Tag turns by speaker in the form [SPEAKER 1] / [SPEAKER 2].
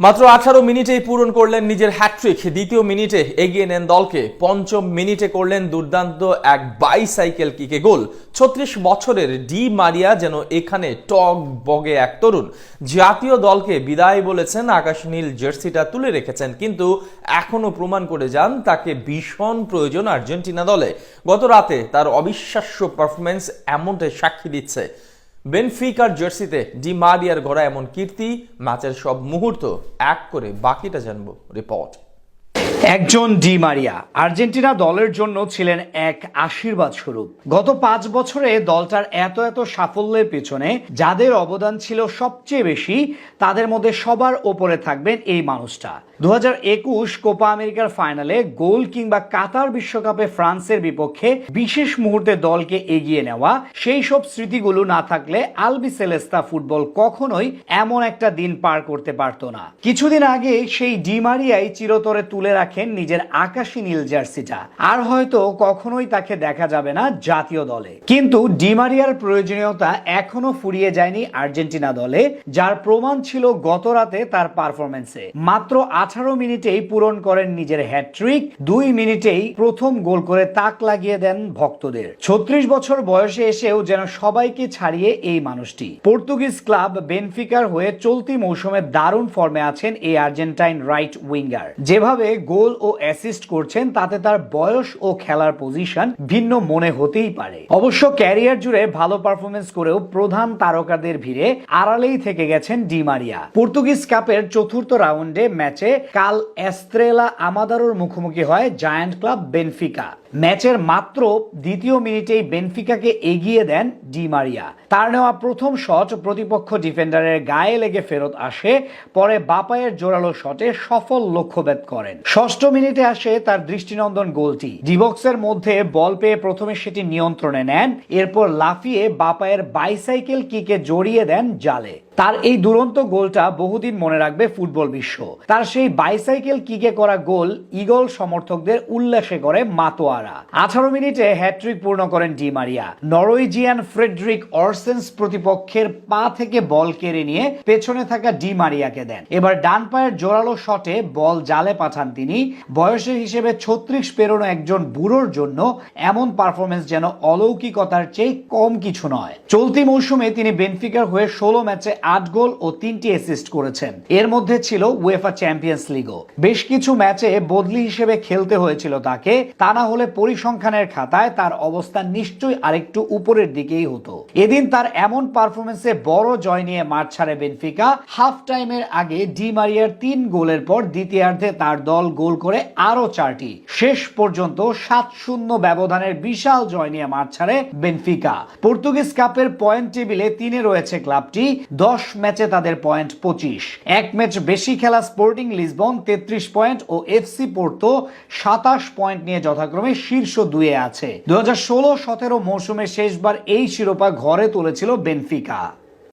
[SPEAKER 1] মাত্র আঠারো মিনিটেই পূরণ করলেন নিজের হ্যাট্রিক দ্বিতীয় মিনিটে এগিয়ে নেন দলকে। পঞ্চম মিনিটে করলেন দুর্দান্ত এক বাইসাইকেল কিকে গোল। ছত্রিশ বছরের ডি মারিয়া যেন এখানে টক বগে এক তরুণ। জাতীয় দলকে বিদায় বলেছেন, আকাশ নীল জার্সিটা তুলে রেখেছেন, কিন্তু এখনও প্রমাণ করে যান তাকে ভীষণ প্রয়োজন আর্জেন্টিনা দলে। গত রাতে তার অবিশ্বাস্য পারফরমেন্স এমনটাই সাক্ষী দিচ্ছে। বেনফিকার জার্সিতে ডি মারিয়ার গড়া এমন কীর্তি, ম্যাচের সব মুহূর্ত এক করে বাকিটা জানব রিপোর্ট।
[SPEAKER 2] একজন ডি মারিয়া। আর্জেন্টিনা দলের জন্য ছিলেন এক আশীর্বাদ স্বরূপ। গত পাঁচ বছরে দলটার এত এত সাফল্যের পেছনে যাদের অবদান ছিল সবচেয়ে বেশি, তাদের মধ্যে সবার ওপরে থাকবেন এই মানুষটা। দু একুশ কোপা আমেরিকার ফাইনালে গোল কিংবা কাতার বিশ্বকাপে ফ্রান্সের বিপক্ষে বিশেষ মুহূর্তে দলকে এগিয়ে নেওয়া, সেই সব স্মৃতিগুলো না থাকলে আলবি সেলেস্তা ফুটবল কখনোই এমন একটা দিন পার করতে পারতো না। কিছুদিন আগে সেই ডিমারিয়াই চিরতরে তুলে রাখেন নিজের আকাশী নীল জার্সিটা। আর হয়তো কখনোই তাকে দেখা যাবে না জাতীয় দলে। কিন্তু ডিমারিয়ার প্রয়োজনীয়তা এখনও ফুরিয়ে যায়নি আর্জেন্টিনা দলে, যার প্রমাণ ছিল গত রাতে তার পারফরমেন্সে মাত্র আঠারো মিনিটেই পূরণ করেন নিজের হ্যাট্রিক দুই মিনিটেই প্রথম গোল করে তাক লাগিয়ে দেন ভক্তদের। ছত্রিশ বছর বয়সে এসেও যেন সবাইকে ছাড়িয়ে এই মানুষটি। পর্তুগিজ ক্লাব বেনফিকার হয়ে চলতি মৌসুমে দারুণ ফর্মে আছেন এই আর্জেন্টাইন রাইট উইঙ্গার। যেভাবে গোল ও অ্যাসিস্ট করছেন, তাতে তার বয়স ও খেলার পজিশন ভিন্ন মনে হতেই পারে। অবশ্য ক্যারিয়ার জুড়ে ভালো পারফরমেন্স করেও প্রধান তারকাদের ভিড়ে আড়ালেই থেকে গেছেন ডি মারিয়া। পর্তুগিজ কাপের চতুর্থ রাউন্ডে ম্যাচে কাল এস্ত্রেলা আমাদারোর মুখোমুখি হয় জায়ান্ট ক্লাব বেনফিকা। ম্যাচের মাত্র দ্বিতীয় মিনিটেই বেনফিকাকে এগিয়ে দেন ডি মারিয়া। তার নেওয়া প্রথম শট প্রতিপক্ষ ডিফেন্ডারের গায়ে লেগে ফেরত আসে, পরে বাপায়ের জোরালো শটে সফল লক্ষ্যভেদ করেন। ষষ্ঠ মিনিটে আসে তার দৃষ্টিনন্দন গোলটি। ডিবক্সের মধ্যে বল পেয়ে প্রথমে সেটি নিয়ন্ত্রণে নেন, এরপর লাফিয়ে বাপায়ের বাইসাইকেল কিকে জড়িয়ে দেন জালে। তার এই দুরন্ত গোলটা বহুদিন মনে রাখবে ফুটবল বিশ্ব। তার সেই বাইসাইকেল কিকে করা গোল ইগল সমর্থকদের উল্লাসে করে মাতোয়ারা। আঠারো মিনিটে হ্যাট্রিক পূর্ণ করেন Di Maria. Norwegian Fredrik Aursnes প্রতিপক্ষের পা থেকে বল কেড়ে নিয়ে পেছনে থাকা ডি মারিয়াকে দেন। এবার ডান পায়ের জোরালো শটে বল জালে পাঠান তিনি। বয়সের হিসেবে ছত্রিশ পেরোনো একজন বুড়োর জন্য এমন পারফরমেন্স যেন অলৌকিকতার চেয়ে কম কিছু নয়। চলতি মৌসুমে তিনি বেনফিকার হয়ে ষোলো ম্যাচে আট গোল ও তিনটি অ্যাসিস্ট করেছেন। এর মধ্যে ছিল উয়েফা চ্যাম্পিয়ন্স লিগও বেশ কিছু ম্যাচে বদলি হিসেবে খেলতে হয়েছিল তাকে। তা না হলে পরিসংখ্যানের খাতায় তার অবস্থান নিশ্চয়ই আরেকটু উপরের দিকেই হতো। এদিন তার এমন পারফরমেন্সে বড় জয় নিয়ে মাঠ ছাড়ে বেনফিকা। হাফ টাইমের আগে ডি মারিয়ার তিন গোলের পর দ্বিতীয়ার্ধে তার দল গোল করে আরও চারটি। শেষ পর্যন্ত সাত শূন্য ব্যবধানের বিশাল জয় নিয়ে মাঠ ছাড়ে বেনফিকা। পর্তুগিজ কাপের পয়েন্ট টেবিলে তিনে রয়েছে ক্লাবটি। দশ ম্যাচে তাদের পয়েন্ট পঁচিশ। এক ম্যাচ বেশি খেলা স্পোর্টিং লিসবন, তেত্রিশ পয়েন্ট, ও এফসি পোর্তো সাতাশ পয়েন্ট নিয়ে যথাক্রমে শীর্ষ দুয়ে আছে। দু হাজার ষোলো সতেরো মৌসুমে শেষবার এই শিরোপা ঘরে তুলেছিল বেনফিকা।